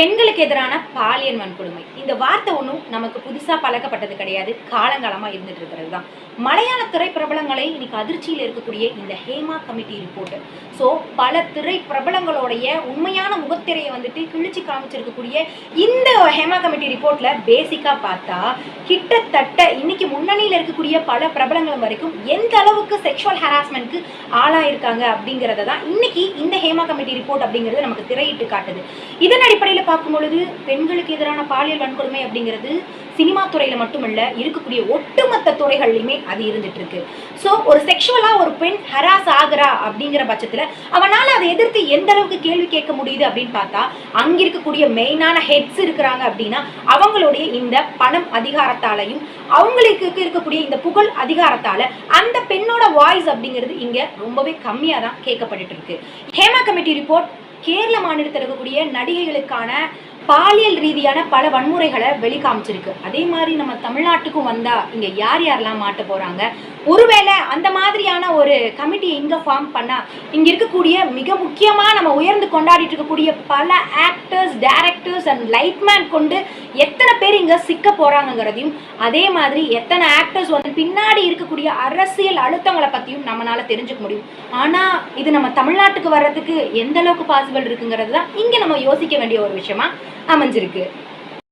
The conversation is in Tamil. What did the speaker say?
பெண்களுக்கு எதிரான பாலியல் வன்கொடுமை. இந்த வார்த்தை ஒன்றும் நமக்கு புதுசாக பழக்கப்பட்டது கிடையாது. காலங்காலமாக இருந்துட்டு இருக்கிறது தான் மலையாள திரை பிரபலங்களை இன்னைக்கு அதிர்ச்சியில் இருக்கக்கூடிய இந்த ஹேமா கமிட்டி ரிப்போர்ட் ஸோ பல திரை பிரபலங்களுடைய உண்மையான முகத்திரையை வந்துட்டு கிழிச்சு காமிச்சிருக்கக்கூடிய இந்த ஹேமா கமிட்டி ரிப்போர்ட்ல பேசிக்காக பார்த்தா கிட்டத்தட்ட இன்னைக்கு முன்னணியில் இருக்கக்கூடிய பல பிரபலங்கள் வரைக்கும் எந்த அளவுக்கு செக்ஷுவல் ஹராஸ்மெண்ட்க்கு ஆளாயிருக்காங்க அப்படிங்கிறத தான் இன்னைக்கு இந்த ஹேமா கமிட்டி ரிப்போர்ட் அப்படிங்கிறது நமக்கு திரையிட்டு காட்டுது. இதன் அடிப்படையில் பார்க்கும் பொழுது பெண்களுக்கு எதிரான பாலியல் வன்கொடுமை அப்படிங்கிறது சினிமா துறையில மட்டுமல்ல இருக்கக்கூடிய ஒட்டுமொத்த துறைகள்லையுமே அது இருந்துட்டு இருக்கு ஸோ ஒரு செக்ஷுவலா ஒரு பெண் ஹராஸ் ஆகுறா அப்படிங்கிற பட்சத்துல அவனால அதை எதிர்த்து எந்த அளவுக்கு கேள்வி கேட்க முடியுது அப்படின்னு பார்த்தா அங்க இருக்கக்கூடிய மெயினான ஹெட்ஸ் இருக்கிறாங்க அப்படின்னா அவங்களுடைய இந்த பணம் அதிகாரத்தாலையும் அவங்களுக்கு இருக்கக்கூடிய இந்த புகழ் அதிகாரத்தால அந்த பெண்ணோட வாய்ஸ் அப்படிங்கிறது இங்க ரொம்பவே கம்மியா தான் கேட்கப்பட்டு இருக்கு ஹேமா கமிட்டி ரிப்போர்ட் கேரள மாநிலத்தில் இருக்கக்கூடிய நடிகைகளுக்கான பாலியல் ரீதியான பல வன்முறைகளை வெளிக்காமிச்சிருக்கு. அதே மாதிரி நம்ம தமிழ்நாட்டுக்கும் வந்தா இங்க யார் யாரெல்லாம் மாட்ட போறாங்க? ஒருவேளை அந்த மாதிரியான ஒரு கமிட்டியை இங்க ஃபார்ம் பண்ணா இங்க இருக்கக்கூடிய மிக முக்கியமா நம்ம உயர்ந்து கொண்டாடிட்டு இருக்கக்கூடிய பல ஆக்டர்ஸ் டேரக்டர்ஸ் அண்ட் லைட்மேன் கொண்டு எத்தனை பேர் இங்க சிக்க போறாங்கங்கிறதையும் அதே மாதிரி எத்தனை ஆக்டர்ஸ் வந்து பின்னாடி இருக்கக்கூடிய அரசியல் அழுத்தங்களை பத்தியும் நம்மளால் தெரிஞ்சுக்க முடியும். ஆனா இது நம்ம தமிழ்நாட்டுக்கு வர்றதுக்கு எந்த அளவுக்கு பாசிபிள் இருக்குங்கிறது தான் இங்க நம்ம யோசிக்க வேண்டிய ஒரு விஷயமா அமைஞ்சிருக்கு.